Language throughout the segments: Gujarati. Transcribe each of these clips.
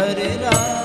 હર રામ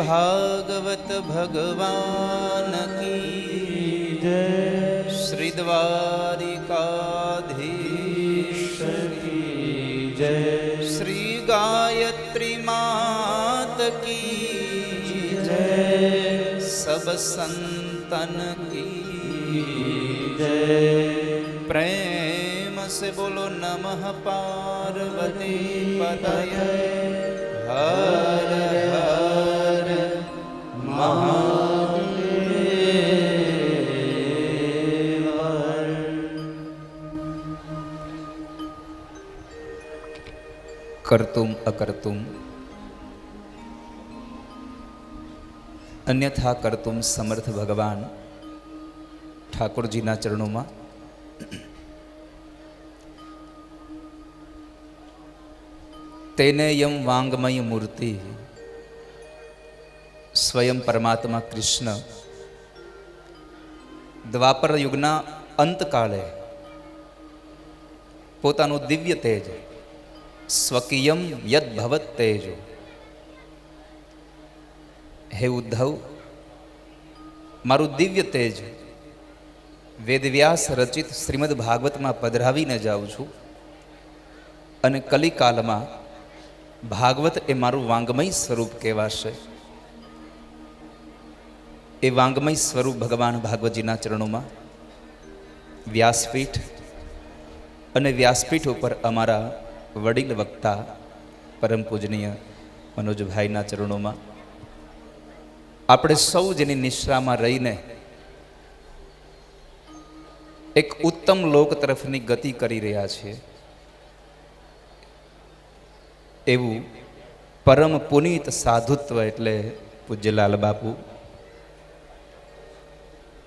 ભાગવત ભગવાન કી જય શ્રી દ્વારિકાધીશ જય શ્રી ગાયત્રી માત કી જય સબ સંતન જય પ્રેમ સે બોલો નમઃ પાર્વતી પદય હર હર મહા કર્તુમ અકર્તુમ અન્યથા કર્તુમ સમર્થ ભગવાન ઠાકોરજીના ચરણોમાં. તેને યમ વાંગમય મૂર્તિ. સ્વયં પરમાત્મા કૃષ્ણ. દ્વાપર યુગના અંતકાલે પોતાનું દિવ્ય તેજ, સ્વકીયમ યદ તેજ તેજો. હે ઉદ્ધવ, મારું દિવ્ય તેજ વેદવ્યાસ રચિત શ્રીમદ ભાગવતમાં પધરાવીને જાઉં છું. અને કલિકાલમાં ભાગવત એ મારું વાંગમય સ્વરૂપ કહેવાશે. એ વાંગમય સ્વરૂપ ભગવાન ભાગવતજીના ચરણોમાં વ્યાસપીઠ અને વ્યાસપીઠ ઉપર અમારા વડીલ વક્તા પરમ પૂજનીય મનોજભાઈના ચરણોમાં. આપણે સૌ જેની નિશ્રામાં રહીને એક ઉત્તમ લોક તરફની ગતિ કરી રહ્યા છે. એવું પરમ પુનીત સાધુત્વ એટલે પૂજ્યલાલ બાપુ.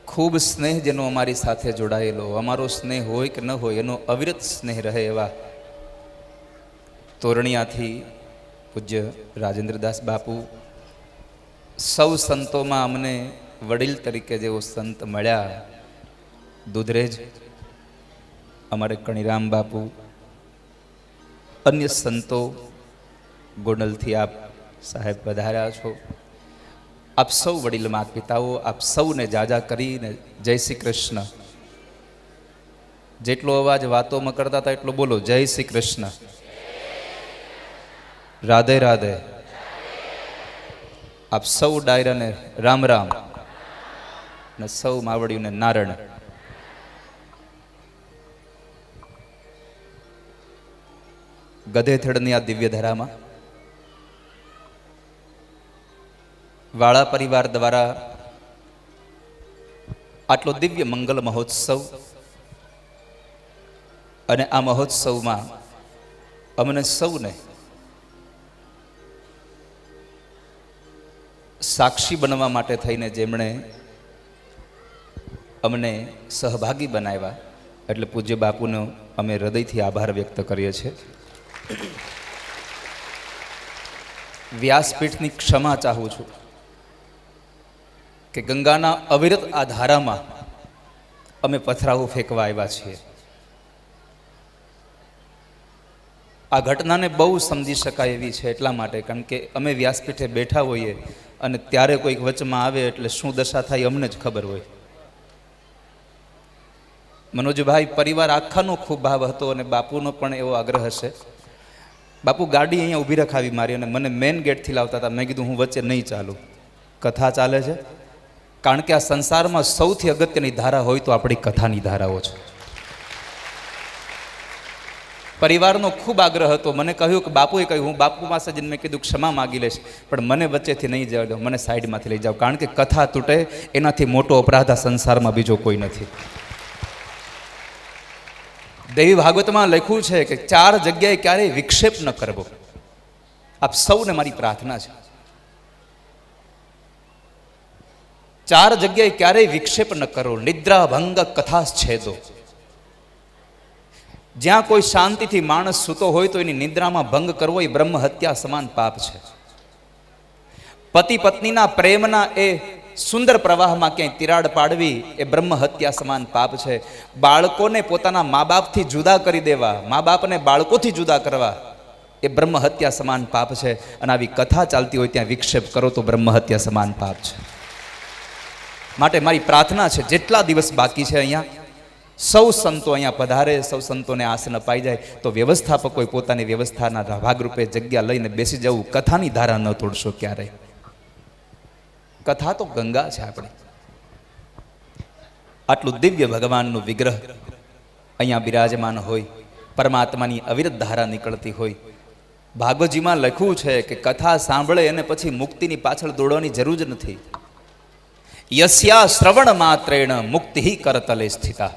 ખૂબ સ્નેહ જેનો અમારી સાથે જોડાયેલો, અમારો સ્નેહ હોય કે ન હોય, એનો અવિરત સ્નેહ રહે એવા તોરણિયાથી પૂજ્ય રાજેન્દ્રદાસ બાપુ. સૌ સંતોમાં અમને વડીલ તરીકે જેવો સંત મળ્યા. દુધરેજ, અમારે કણીરામ બાપુ, અન્ય સંતો, ગોંડલથી આપ સાહેબ પધાર્યા છો. આપ સૌ વડીલ માત પિતાઓ, આપ સૌને જાજા કરીને જય શ્રી કૃષ્ણ. જેટલો અવાજ વાતોમાં કરતા હતા એટલો બોલો, જય શ્રી કૃષ્ણ. રાધે રાધે. આપ સૌ ડાયરાને રામ રામ. અને સૌ માવડીઓને નારણ ગધેથડની આ દિવ્ય ધરામાં. વાળા પરિવાર દ્વારા આટલો દિવ્ય મંગલ મહોત્સવ અને આ મહોત્સવમાં અમને સૌને સાક્ષી બનવા માટે થઈને જેમણે અમને સહભાગી બનાવ્યા, એટલે પૂજ્ય બાપુનો અમે હૃદયથી આભાર વ્યક્ત કરીએ છીએ. વ્યાસપીઠની ક્ષમા ચાહું છું કે ગંગાના અવિરત આ ધારામાં અમે પથરાઓ ફેંકવા આવ્યા છીએ. આ ઘટનાને બહુ સમજી શકાય એવી છે એટલા માટે, કારણ કે અમે વ્યાસપીઠે બેઠા હોઈએ અને ત્યારે કોઈક વચમાં આવે એટલે શું દશા થાય અમને જ ખબર હોય. મનોજભાઈ, પરિવાર આખાનો ખૂબ ભાવ હતો અને બાપુનો પણ એવો આગ્રહ હશે. બાપુ ગાડી અહીંયા ઊભી રખાવી મારી અને મને મેન ગેટથી લાવતા હતા. મેં કીધું, હું વચ્ચે નહીં ચાલું. કથા ચાલે છે? કારણ કે આ સંસારમાં સૌથી અગત્યની ધારા હોય તો આપણી કથાની ધારાઓ છે. પરિવારનો ખૂબ આગ્રહ હતો. મને કહ્યું કે, બાપુએ કહ્યું, હું બાપુ પાસે જઈને મેં કીધું, ક્ષમા માગી લઈશ, પણ મને વચ્ચેથી નહીં જવા દો, મને સાઈડમાંથી લઈ જાઓ. કારણ કે કથા તૂટે, એનાથી મોટો અપરાધ આ સંસારમાં બીજો કોઈ નથી. દેવી ભાગવતમાં લખ્યું છે કે ચાર જગ્યાએ ક્યારેય વિક્ષેપ ન કરવો. આપ સૌને મારી પ્રાર્થના છે. ચાર જગ્યાએ ક્યારેય વિક્ષેપ ન કરો નિદ્રા ભંગ કથા છેદો જ્યાં કોઈ શાંતિથી માણસ સૂતો હોય તો એની નિદ્રામાં ભંગ કરવો એ બ્રહ્મ હત્યા સમાન પાપ છે. પતિ પત્નીના પ્રેમના એ સુંદર પ્રવાહમાં ક્યાંય તિરાડ પાડવી એ બ્રહ્મ હત્યા સમાન પાપ છે. બાળકોને પોતાના મા બાપથી જુદા કરી દેવા મા બાપને બાળકોથી જુદા કરવા એ બ્રહ્મ હત્યા સમાન પાપ છે. અને આવી કથા ચાલતી હોય ત્યાં વિક્ષેપ કરો તો બ્રહ્મ હત્યા સમાન પાપ છે. માટે મારી પ્રાર્થના છે, જેટલા દિવસ બાકી છે અહીંયા, સૌ સંતો અહીંયા પધારે, સૌ સંતોને આસન અપાઈ જાય, તો વ્યવસ્થાપકોએ પોતાની વ્યવસ્થાના ભાગરૂપે જગ્યા લઈને બેસી જવું, કથાની ધારા ન તોડશો ક્યારેય. કથા તો ગંગા છે આપણી. આટલું દિવ્ય ભગવાનનું વિગ્રહ અહીંયા બિરાજમાન હોય, પરમાત્માની અવિરત ધારા નીકળતી હોય. ભાગવતજીમાં લખ્યું છે કે કથા સાંભળે અને પછી મુક્તિની પાછળ દોડવાની જરૂર જ નથી. યસ્યા શ્રવણ માત્રેણ મુક્તિ કરતલે સ્થિતા.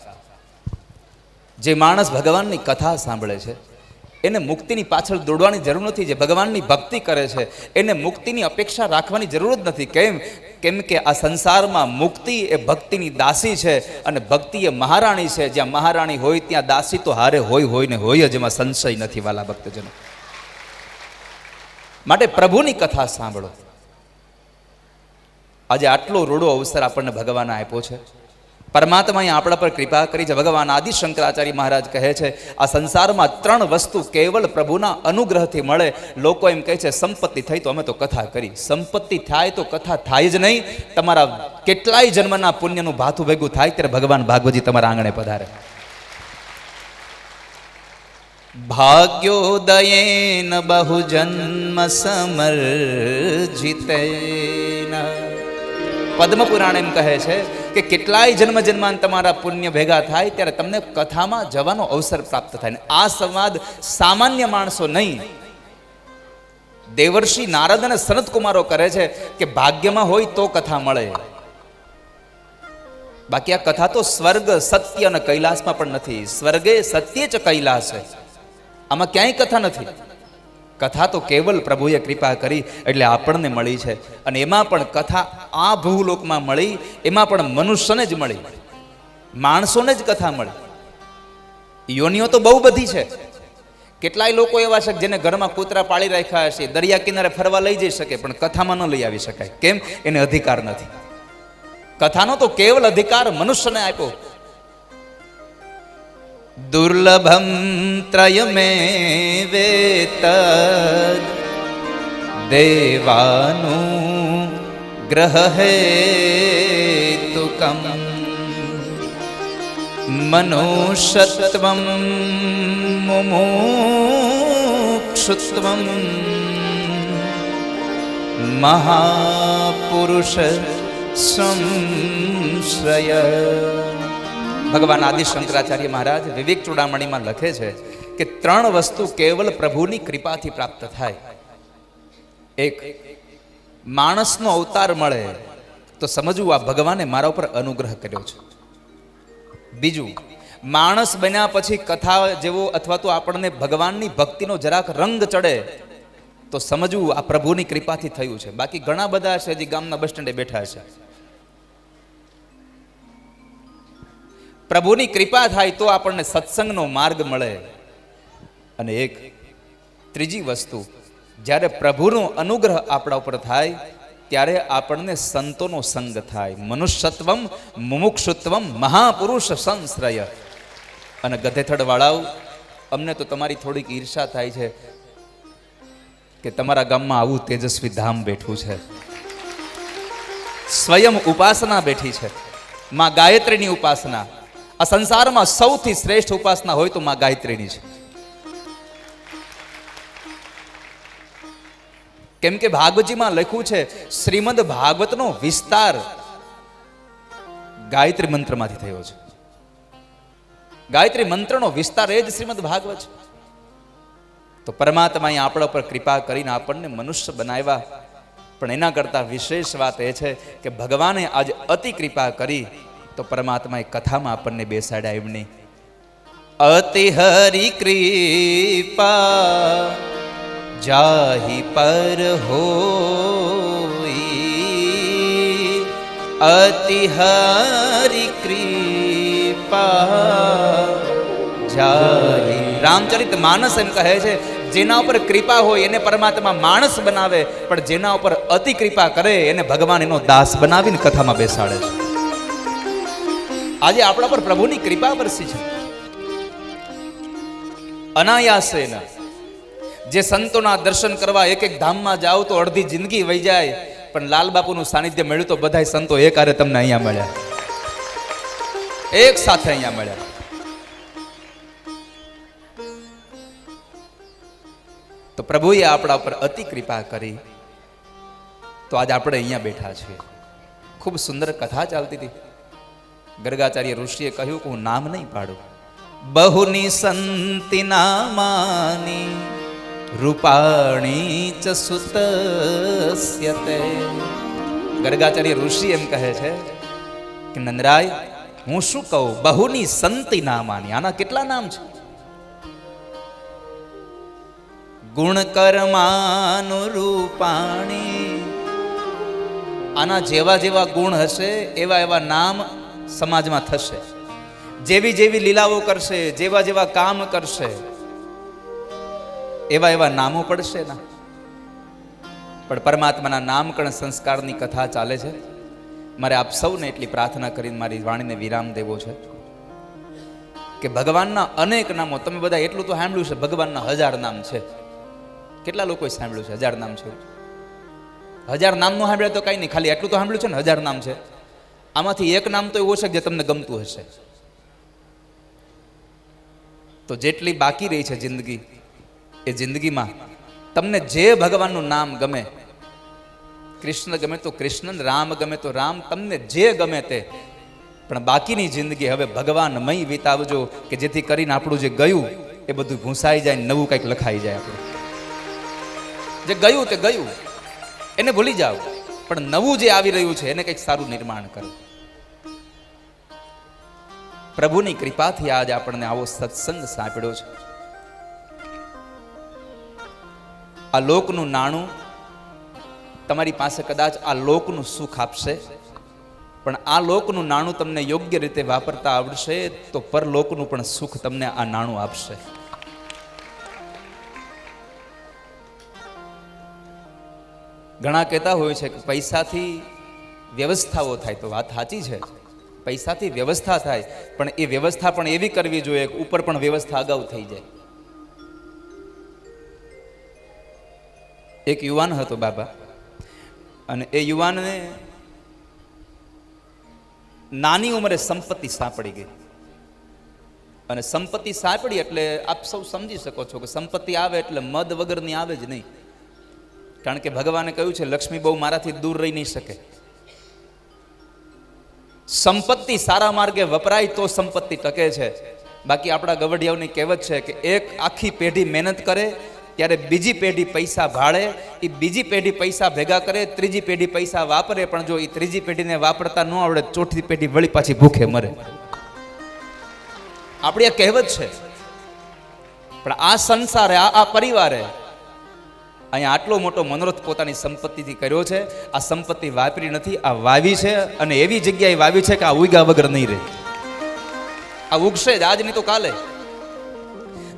જે માણસ ભગવાનની કથા સાંભળે છે એને મુક્તિની પાછળ દોડવાની જરૂર નથી, જે ભગવાનની ભક્તિ કરે છે, એને મુક્તિની અપેક્ષા રાખવાની જરૂર જ નથી. કેમ? કેમ કે આ સંસારમાં મુક્તિ એ ભક્તિની દાસી છે અને ભક્તિ એ મહારાણી છે. જ્યાં મહારાણી હોય, ત્યાં દાસી તો હારે હોય હોય ને હોય જ, એમાં સંશય નથી વાલા ભક્તજનો. માટે પ્રભુની કથા સાંભળો. આજે આટલો રૂડો અવસર આપણને ભગવાને આપ્યો છે. પરમાત્માએ આપણા પર કૃપા કરી છે ભગવાન આદિ શંકરાચાર્ય મહારાજ કહે છે, આ સંસારમાં ત્રણ વસ્તુ કેવલ પ્રભુના અનુગ્રહથી મળે. લોકો એમ કહે છે, સંપત્તિ થઈ તો અમે તો કથા કરી. સંપત્તિ થાય તો કથા થાય જ નહીં. તમારા કેટલાય જન્મના પુણ્યનું ભાથું ભેગું થાય ત્યારે ભગવાન ભાગવતજી તમારા આંગણે પધારે. ભાગ્યોદયેન બહુ જન્મ સમર્જિતેન પદ્મ પુરાણ એમ કહે છે કે કેટલાય જન્મ જન્માન તમારા પુણ્ય ભેગા થાય ત્યારે તમને કથામાં જવાનો અવસર પ્રાપ્ત થાય આ સંવાદ સામાન્ય માણસો નહીં. દેવર્ષિ નારદ અને સનત કુમારો કરે છે કે ભાગ્યમાં હોય તો કથા મળે. બાકી આ કથા તો સ્વર્ગ, સત્ય અને કૈલાસમાં પણ નથી. સ્વર્ગે સત્ય જ કૈલાસ છે. આમાં ક્યાંય કથા નથી. કથા તો કેવલ પ્રભુએ કૃપા કરી એટલે આપણને મળી છે. અને એમાં પણ કથા આ ભૂલોકમાં મળી, એમાં પણ મનુષ્યને જ મળી. માણસોને જ કથા મળી. યોનિઓ તો બહુ બધી છે. કેટલાય લોકો એવા છે જેને ઘરમાં કૂતરા પાળી રાખ્યા હશે, દરિયા કિનારે ફરવા લઈ જઈ શકે, પણ કથામાં ન લઈ આવી શકાય. કેમ? એને અધિકાર નથી. કથાનો તો કેવલ અધિકાર મનુષ્યને આપ્યો. દેવાનું ગ્રહ હેતુકમ મનુષ્યત્વમ મુમુક્ષુત્વમ મહાપુરુષ સંશ્રય ભગવાન આદિ શંકરાચાર્ય મહારાજ વિવેક ચૂડામણીમાં લખે છે કે ત્રણ વસ્તુ કેવલ પ્રભુની કૃપાથી પ્રાપ્ત થાય. એક, માણસનો અવતાર મળે તો સમજવું આ ભગવાને મારા ઉપર અનુગ્રહ કર્યો છે. બીજું, માણસ બન્યા પછી કથા જેવો અથવા તો આપણને ભગવાનની ભક્તિનો જરાક રંગ ચડે તો સમજવું આ પ્રભુની કૃપાથી થયું છે. બાકી ઘણા બધા છે જે ગામના બસ સ્ટેન્ડે બેઠા છે. પ્રભુની કૃપા થાય તો આપણને સત્સંગનો માર્ગ મળે. અને એક ત્રીજી વસ્તુ, જ્યારે પ્રભુનો અનુગ્રહ આપણા ઉપર થાય, ત્યારે આપણને સંતોનો સંગ થાય. મનુષ્યત્વમ મુમુક્ષુત્વમ મહાપુરુષ સંશ્રય. અને ગધેથડ વાળાઓ અમને તો તમારી થોડીક ઈર્ષા થાય છે કે તમારા ગામમાં આવું તેજસ્વી ધામ બેઠું છે. સ્વયં ઉપાસના બેઠી છે. માં ગાયત્રીની ઉપાસના. આ સંસારમાં સૌથી શ્રેષ્ઠ ઉપાસના હોય તો માં ગાયત્રીની છે. કેમ કે ભાગવતજીમાં લખ્યું છે, શ્રીમદ ભાગવતનો વિસ્તાર ગાયત્રી મંત્રમાંથી થયો છે. ગાયત્રી મંત્રનો વિસ્તાર એ જ શ્રીમદ ભાગવત છે. તો પરમાત્માએ આપણા પર કૃપા કરીને આપણને મનુષ્ય બનાવ્યા. પણ એના કરતાં વિશેષ વાત એ છે કે ભગવાને આજે અતિ કૃપા કરી તો પરમાત્માએ કથામાં આપણને બેસાડ્યા એમની, અતિ હરિ કૃપા જાહી પર હો અતિ હરિ કૃપા જાહી. રામચરિત માનસ એમ કહે છે, જેના ઉપર કૃપા હોય એને પરમાત્મા માણસ બનાવે, પણ જેના ઉપર અતિ કૃપા કરે એને ભગવાન એનો દાસ બનાવીને કથામાં બેસાડે છે. આજે આપણા પર પ્રભુની કૃપા વરસી છે. અનાયાસે જે સંતોના દર્શન કરવા એક એક ધામમાં જાઓ તો અડધી જિંદગી વહી જાય, પણ લાલ બાપુનું સાનિધ્ય મળ્યું તો બધાય સંતો એકારે તમને અહીંયા મળ્યા. એક સાથે અહીંયા મળ્યા. તો પ્રભુએ આપણા ઉપર અતિ કૃપા કરી. તો આજે આપણે અહીંયા બેઠા છીએ. ખૂબ સુંદર કથા ચાલતી હતી. ગર્ગાચાર્ય ઋષિએ કહ્યું કે હું નામ નહીં પાડું. બહુની સંતિ નામાની રૂપાણી ચ સુતસ્યતે ગર્ગાચાર્ય ઋષિ એમ કહે છે કે નંદરાય, હું શું કહું? બહુની સંતિ નામાની. આના કેટલા નામ છે? ગુણ કર્માનુરૂપાણી આના જેવા જેવા ગુણ હશે, એવા એવા નામ સમાજમાં થશે. જેવી જેવી લીલાઓ કરશે, જેવા જેવા કામ કરશે, એવા એવા નામો પડશે ના. પણ પરમાત્માના નામકરણ સંસ્કારની કથા ચાલે છે. મારે આપ સૌને એટલી પ્રાર્થના કરીને મારી વાણીને વિરામ દેવો છે કે ભગવાનના અનેક નામો, તમે બધા એટલું તો સાંભળ્યું છે, ભગવાનના હજાર નામ છે. કેટલા લોકોએ સાંભળ્યું છે, હજાર નામ છે? હજાર નામનું સાંભળ્યા તો કાંઈ નહીં, ખાલી એટલું તો સાંભળ્યું છે ને, હજાર નામ છે. આમાંથી એક નામ તો એવું કે જે તમને ગમતું હશે. તો જેટલી બાકી રહી છે જિંદગી, એ જિંદગીમાં તમને જે ભગવાનનું નામ ગમે, કૃષ્ણ ગમે તો કૃષ્ણ રામ ગમે તો રામ, તમને જે ગમે તે, પણ બાકીની જિંદગી હવે ભગવાનમય વિતાવજો કે જેથી કરીને આપણું જે ગયું, એ બધું ભૂંસાઈ જાય નવું કંઈક લખાઈ જાય આપણું. જે ગયું તે ગયું, એને ભૂલી જાઓ, પણ નવું જે આવી રહ્યું છે, એને કંઈક સારું નિર્માણ કરો. પ્રભુની કૃપાથી આજ આપણને આવો સત્સંગ સાંપડ્યો છે. આ લોકનું નાણું તમારી પાસે કદાચ આ લોકનું સુખ આપશે, પણ આ લોકનું નાણું તમને યોગ્ય રીતે વાપરતા આવડશે તો પરલોકનું પણ સુખ તમને આ નાણું આપશે. ઘણા કહેતા હોય છે કે પૈસાથી વ્યવસ્થાઓ થાય તો વાત સાચી છે. પૈસાથી વ્યવસ્થા થાય, પણ એ વ્યવસ્થા પણ એવી કરવી જોઈએ કે ઉપર પણ વ્યવસ્થા અગાઉ થઈ જાય. એક યુવાન હતો બાબા, અને એ યુવાનને નાની ઉંમરે સંપત્તિ સાંપડી ગઈ. અને સંપત્તિ સાંપડી એટલે આપ સૌ સમજી શકો છો કે સંપત્તિ આવે એટલે મદ વગરની આવે જ નહીં. કારણ કે ભગવાને કહ્યું છે, લક્ષ્મી બહુ મારાથી દૂર રહી નહીં શકે. સંપત્તિ સારા માર્ગે વપરાય તો સંપત્તિ ટકે છે. બાકી આપણા ગવડિયાઓની કહેવત છે કે એક આખી પેઢી મહેનત કરે, ત્યારે બીજી પેઢી પૈસા ભાડે એ બીજી પેઢી પૈસા ભેગા કરે, ત્રીજી પેઢી પૈસા વાપરે, પણ જો એ ત્રીજી પેઢીને વાપરતા ન આવડે, ચોથી પેઢી વળી પાછી ભૂખે મરે. આપણી આ કહેવત છે, પણ આ સંસારે, આ આ પરિવારે અહીંયા આટલો મોટો મનોરથ પોતાની સંપત્તિથી કર્યો છે. આ સંપત્તિ વાપરી નથી, આ વાવી છે અને એવી જગ્યાએ વાવી છે કે આ ઉગા વગર નહીં રહે. આ ઉગશે જ, આજ નહીં તો કાલે.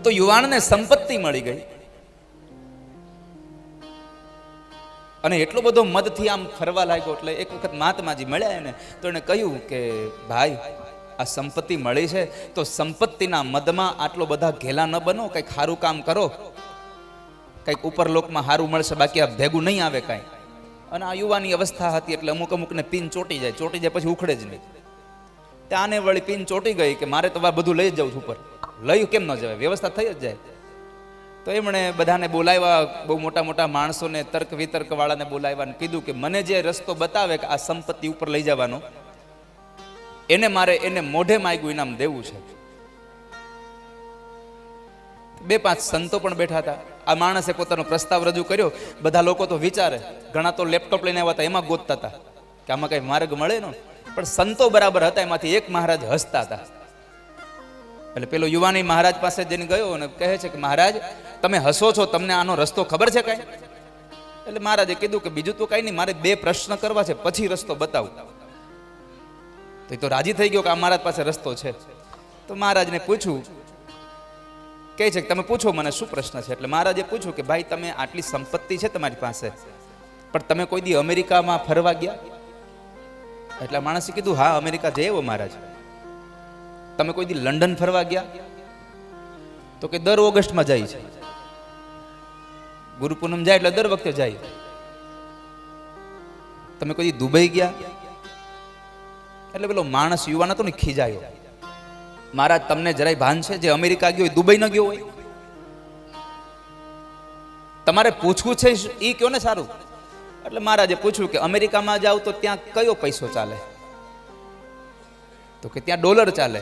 તો યુવાનને સંપત્તિ મળી ગઈ. અને એટલો બધો મદથી આમ ફરવા લાગ્યો એટલે એક વખત મહાત્માજી મળ્યા એને. તો એને કહ્યું કે, ભાઈ, આ સંપત્તિ મળી છે. તો સંપત્તિના મદમાં આટલો બધા ઘેલા ન બનો, કંઈક સારું કામ કરો. કંઈક ઉપર લોકમાં સારું મળશે, બાકી આ ભેગું નહીં આવે કાંઈ. અને આ યુવાની અવસ્થા હતી એટલે અમુક અમુકને પિન ચોટી જાય. ચોટી જાય પછી ઉખડે જ નહીં. ત્યાં આને વળી પિન ચોટી ગઈ કે મારે તો આ બધું લઈ જ જાઉં છું ઉપર. લયું કેમ ન જવાય? વ્યવસ્થા થઈ જ જાય. તો એમણે બધાને બોલાવ્યા. બહુ મોટા મોટા માણસોને તર્ક વિતર્ક વાળાને બોલાવ્યા કીધું કે મને જે રસ્તો બતાવે કે આ સંપત્તિ ઉપર લઈ જવાનો, એને મારે એને મોઢે માગ્યું, ઇનામ દેવું છે. બે પાંચ સંતો પણ બેઠા હતા. આ માણસે પોતાનો પ્રસ્તાવ રજૂ કર્યો. બધા લોકો તો વિચારે, ઘણા તો લેપટોપ લઈને આવ્યા હતા, એમાં ગોતતા હતા કે આમાં કઈ માર્ગ મળે ને. પણ સંતો બરાબર હતા, એમાંથી એક મહારાજ હસતા હતા. એટલે પેલો યુવાની મહારાજ પાસે જઈને ગયો અને કહે છે કે મહારાજ, તમે હસો છો, તમને આનો રસ્તો ખબર છે કઈ? એટલે મહારાજે કીધું કે બીજું તો કઈ નહીં, મારે બે પ્રશ્ન કરવા છે, પછી રસ્તો બતાવું. તો એ તો રાજી થઈ ગયો કે આ મહારાજ પાસે રસ્તો છે. તો મહારાજને પૂછ્યું કહે છે કે તમે પૂછો, મને શું પ્રશ્ન છે? એટલે મહારાજે પૂછ્યું કે ભાઈ, તમે આટલી સંપત્તિ છે તમારી પાસે? પણ તમે કોઈ દી અમેરિકામાં ફરવા ગયા? એટલે માણસે કીધું, હા, અમેરિકા જઈએ મહારાજ. તમે કોઈ દી લંડન ફરવા ગયા? તો કે દર ઓગસ્ટમાં જાય છે. ગુરુ પૂનમ જાય એટલે દર વખતે જાય. તમે કોઈ દુબઈ ગયા? એટલે પેલો માણસ યુવાન હતો ને ખીજાયો. મહારાજ તમને જરાય ભાન છે જે અમેરિકા ગયો હોય, દુબઈ ન ગયો હોય? તમારે પૂછવું છે એ કયો ને સારું? એટલે મહારાજે પૂછ્યું કે અમેરિકામાં જાવ તો ત્યાં કયો પૈસો ચાલે? તો કે ત્યાં ડોલર ચાલે.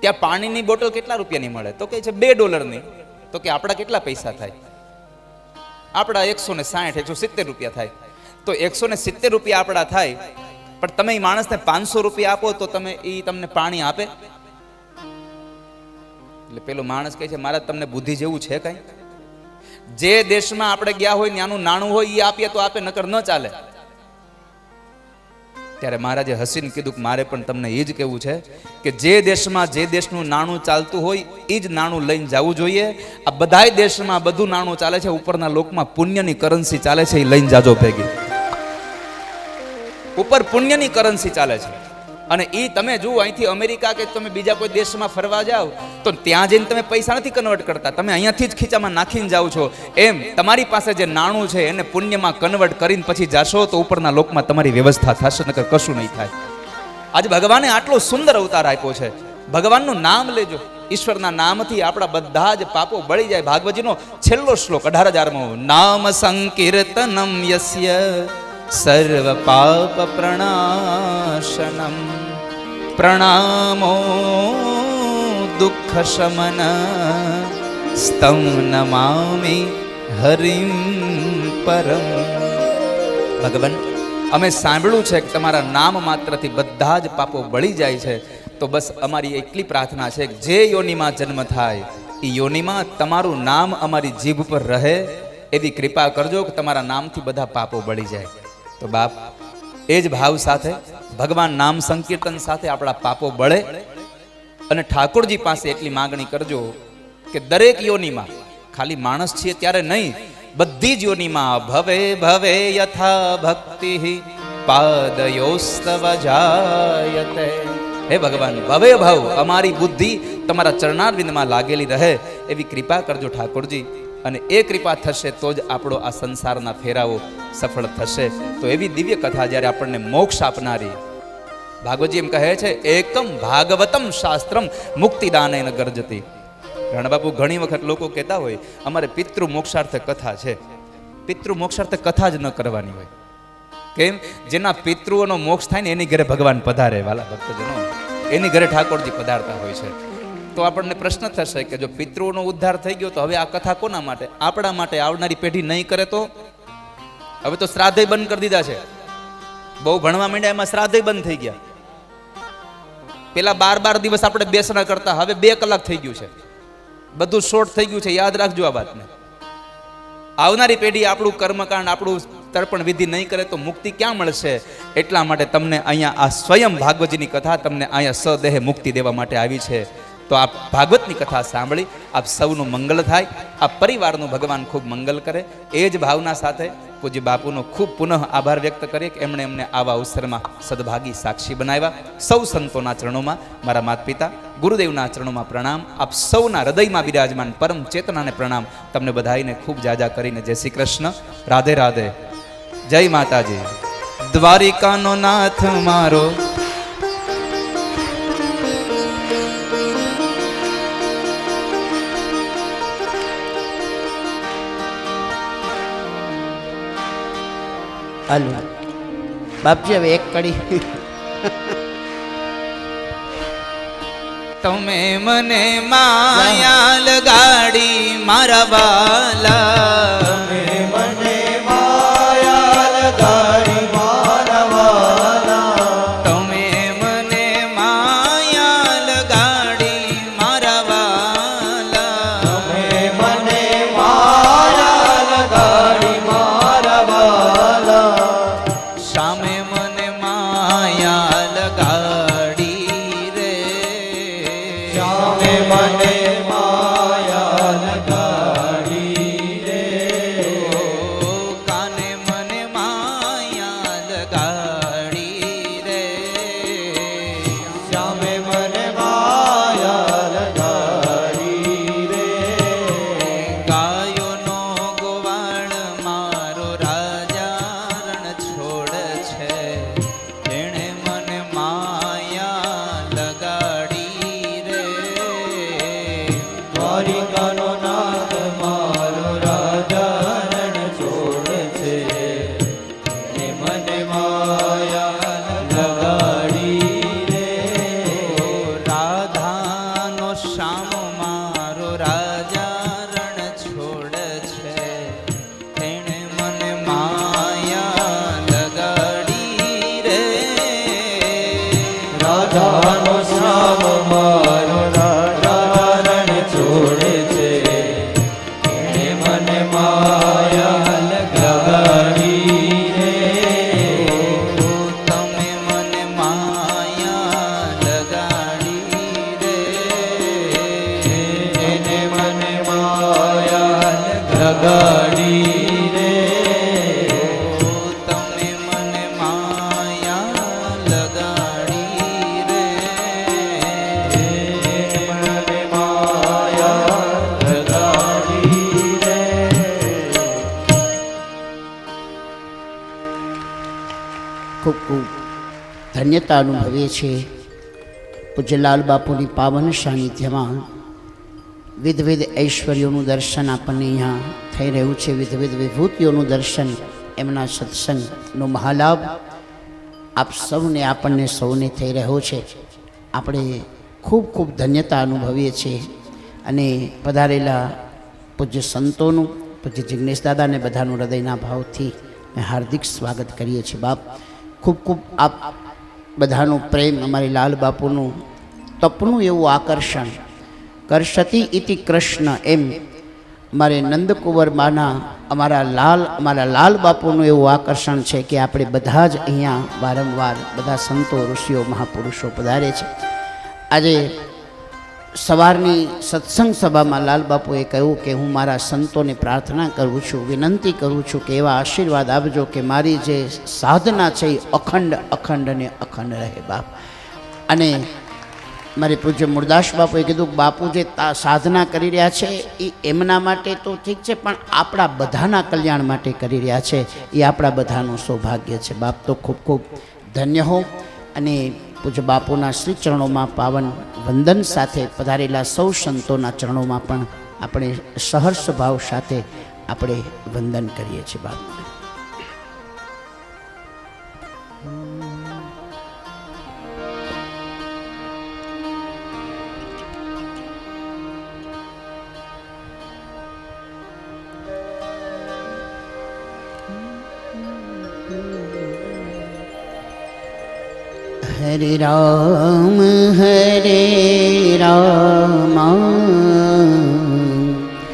ત્યાં પાણીની બોટલ કેટલા રૂપિયાની મળે? તો કે છે બે ડોલરની. તો કે આપણા કેટલા પૈસા થાય? આપણા એકસો ને સાઠ, એકસો સિત્તેર રૂપિયા થાય. તો એકસો ને સિત્તેર રૂપિયા આપણા થાય. પણ તમે એ માણસને પાંચસો રૂપિયા આપો તો તમે એ તમને પાણી આપે. એટલે પેલો માણસ કહે છે, મારા તમને બુદ્ધિ જેવું છે કઈ? જે દેશમાં આપણે ગયા હોય, ત્યાંનું નાણું હોય એ આપીએ તો આપે, નકર ન ચાલે. ત્યારે મહારાજે હસીને કીધું કે, મારે પણ તમને એ જ કહેવું છે કે જે દેશમાં જે દેશનું નાણું ચાલતું હોય એ જ નાણું લઈને જવું જોઈએ. આ બધાય દેશમાં બધું નાણું ચાલે છે, ઉપરના લોકમાં પુણ્યની કરન્સી ચાલે છે એ લઈને જાજો ભેગી. ઉપર પુણ્યની કરન્સી ચાલે છે. અને એ તમે જુઓ, અહીંથી અમેરિકા કે તમે બીજા કોઈ દેશમાં ફરવા જાઓ, તો ત્યાં જઈને તમે પૈસા નથી કન્વર્ટ કરતા. તમે અહીંયાથી જ ખીચામાં નાખીને જાઓ છો. એમ, તમારી પાસે જે નાણું છે, એને પુણ્યમાં કન્વર્ટ કરીને પછી જાશો તો ઉપરના લોકમાં તમારી વ્યવસ્થા થશે, નકર કશું નહીં થાય. આજે ભગવાને આટલો સુંદર અવતાર આપ્યો છે. ભગવાનનું નામ લેજો. ઈશ્વરના નામથી આપણા બધા જ પાપો બળી જાય. ભાગવતજીનો છેલ્લો શ્લોક, અઢાર હજારમો, નામ સંકીર્તનમ યસ્ય. સર્વ પાપ પ્રણામો દુઃખ શમન સ્તમ નમામિ હરિમ પરમ ભગવાન અમે સાંભળ્યું છે કે તમારા નામ માત્રથી બધા જ પાપો બળી જાય છે. તો બસ અમારી એટલી પ્રાર્થના છે કે જે યોનિમાં જન્મ થાય એ યોનિમાં તમારું નામ અમારી જીભ પર રહે. એવી કૃપા કરજો કે તમારા નામથી બધા પાપો બળી જાય. તો બાપ, એ જ ભાવ સાથે, ભગવાન નામ સંકીર્તન સાથે આપણા પાપો બળે અને ઠાકોરજી પાસે એટલી માગણી કરજો કે દરેક યોનીમાં, ખાલી માણસ છીએ ત્યારે નહીં, બધી જ યોનિમાં, ભવે ભવે યથા ભક્તિ પાદયોસ્તવ જાયતે. હે ભગવાન, ભવે ભાવ, અમારી બુદ્ધિ તમારા ચરણારવિંદમાં લાગેલી રહે, એવી કૃપા કરજો ઠાકોરજી. અને એ કૃપા થશે તો જ આપણો આ સંસારના ફેરાવો સફળ થશે. તો એવી દિવ્ય કથા જ્યારે આપણને મોક્ષ આપનારી, ભાગવતજી એમ કહે છે, એકમ ભાગવતમ શાસ્ત્રમ મુક્તિદાન ગર્જતી. રણબાપુ ઘણી વખત લોકો કહેતા હોય, અમારે પિતૃ મોક્ષાર્થ કથા છે. પિતૃ મોક્ષાર્થ કથા જ ન કરવાની હોય. કેમ? જેના પિતૃઓનો મોક્ષ થાય ને એની ઘરે ભગવાન પધારે, વાલા ભક્તજનો. એની ઘરે ઠાકોરજી પધારતા હોય છે. તો આપણને પ્રશ્ન થશે કે જો પિતૃનો ઉદ્ધાર થઈ ગયો તો હવે આ કથા કોના માટે? આપણા માટે આવનારી પેઢી નહીં કરે તો? હવે તો શ્રાદ્ધય બંધ કરી દીધા છે. બહુ ભણવા માંડ્યા એમાં શ્રાદ્ધય બંધ થઈ ગયા. પેલા બાર બાર દિવસ આપણે બેસના કરતા, હવે બે કલાક થઈ ગયું છે. બધું શોર્ટ થઈ ગયું છે, યાદ રાખજો આ વાતને. આવનારી પેઢી આપણું કર્મકાંડ, આપણું તર્પણ વિધિ નહીં કરે તો મુક્તિ ક્યાં મળશે? એટલા માટે તમને અહીંયા આ સ્વયં ભાગવતજીની કથા તમને અહીંયા સદેહ મુક્તિ દેવા માટે આવી છે. તો આ ભાગવતની કથા સાંભળી, આપ સૌનું મંગલ થાય આ પરિવારનું ભગવાન ખૂબ મંગલ કરે. એ જ ભાવના સાથે પૂજ્ય બાપુનો ખૂબ પુનઃ આભાર વ્યક્ત કરીએ કે એમણે એમને આવા અવસરમાં સદભાગી સાક્ષી બનાવ્યા. સૌ સંતોના ચરણોમાં મારા માતા પિતા ગુરુદેવના ચરણોમાં પ્રણામ. આપ સૌના હૃદયમાં બિરાજમાન પરમ ચેતનાને પ્રણામ. તમને બધાઈને ખૂબ જાજા કરીને જય શ્રી કૃષ્ણ. રાધે રાધે. જય માતાજી. દ્વારિકાનો નાથ મારો. હાલો બાપજી હવે એક કડી. તમે મને માયા લગાડી મારા વાલા. ધન્યતા અનુભવીએ છીએ પૂજ્ય લાલ બાપુની પાવન સાનિધ્યમાં વિધવિધ ઐશ્વર્યોનું દર્શન આપણને અહીંયા થઈ રહ્યું છે. વિધવિધ વિભૂતિઓનું દર્શન, એમના સત્સંગનો મહાલાભ આપ સૌને, આપણને સૌને થઈ રહ્યો છે. આપણે ખૂબ ખૂબ ધન્યતા અનુભવીએ છીએ અને પધારેલા પૂજ્ય સંતોનું, પૂજ્ય જિજ્ઞેશ દાદાને બધાનું હૃદયના ભાવથી મેં હાર્દિક સ્વાગત કરીએ છીએ. બાપ, ખૂબ ખૂબ આપ બધાનો પ્રેમ, અમારી લાલ બાપુનું તપનું એવું આકર્ષણ. કરશતી ઇતિ કૃષ્ણ એમ. અમારે નંદકુંવર માના, અમારા લાલ અમારા લાલ બાપુનું એવું આકર્ષણ છે કે આપણે બધા જ અહીંયા વારંવાર બધા સંતો, ઋષિઓ, મહાપુરુષો પધારે છે. આજે સવારની સત્સંગ સભામાં લાલ બાપુએ કહ્યું કે હું મારા સંતોને પ્રાર્થના કરું છું, વિનંતી કરું છું કે એવા આશીર્વાદ આપજો કે મારી જે સાધના છે એ અખંડ અખંડ અને અખંડ રહે બાપ. અને મારે પૂજ્ય મુરદાસ બાપુએ કીધું, બાપુ જે સાધના કરી રહ્યા છે એ એમના માટે તો ઠીક છે, પણ આપણા બધાના કલ્યાણ માટે કરી રહ્યા છે. એ આપણા બધાનું સૌભાગ્ય છે. બાપ તો ખૂબ ખૂબ ધન્ય હો. અને પૂજ્ય બાપુના શ્રી ચરણોમાં પાવન વંદન સાથે પધારેલા સૌ સંતોના ચરણોમાં પણ આપણે સહર્ષ ભાવ સાથે આપણે વંદન કરીએ છીએ બાપ. રામ હરે રામ